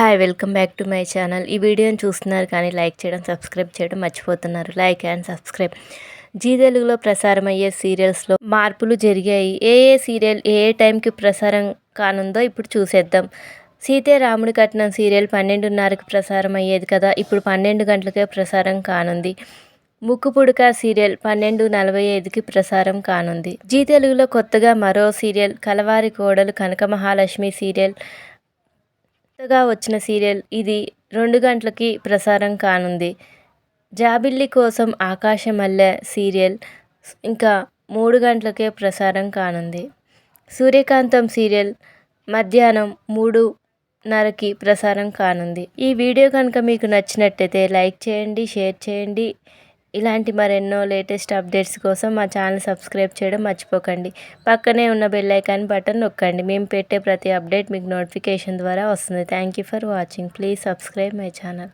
Hi welcome back to my channel. ఈ వీడియోని చూస్తున్నారు కానీ లైక్ చేయడం సబ్స్క్రైబ్ చేయడం మర్చిపోతున్నారు. Like and subscribe. జీ తెలుగులో ప్రసారం అయ్యే సీరియల్స్లో మార్పులు జరిగాయి. ఏ ఏ సీరియల్ ఏ ఏ టైంకి ప్రసారం కానుందో ఇప్పుడు చూసేద్దాం. సీతే రాముడి కట్నం సీరియల్ పన్నెండున్నరకు ప్రసారం అయ్యేది కదా ఇప్పుడు పన్నెండు గంటలకే ప్రసారం కానుంది. ముక్కుపుడుక సీరియల్ పన్నెండు నలభై ఐదుకి ప్రసారం కానుంది. జీ తెలుగులో కొత్తగా మరో సీరియల్ కలవారి కోడలు కనక మహాలక్ష్మి సీరియల్ కొత్తగా వచ్చిన సీరియల్ ఇది రెండు గంటలకి ప్రసారం కానుంది. జాబిల్లి కోసం ఆకాశమల్లె సీరియల్ ఇంకా మూడు గంటలకే ప్రసారం కానుంది. సూర్యకాంతం సీరియల్ మధ్యాహ్నం మూడున్నరకి ప్రసారం కానుంది. ఈ వీడియో కనుక మీకు నచ్చినట్టయితే లైక్ చేయండి షేర్ చేయండి. ఇలాంటి మరెన్నో లేటెస్ట్ అప్డేట్స్ కోసం మా ఛానల్ సబ్స్క్రైబ్ చేయడం మర్చిపోకండి. పక్కనే ఉన్న బెల్ ఐకాన్ బటన్ నొక్కండి. మేము పెట్టే ప్రతి అప్డేట్ మీకు నోటిఫికేషన్ ద్వారా వస్తుంది. Thank you for watching. Please subscribe my channel.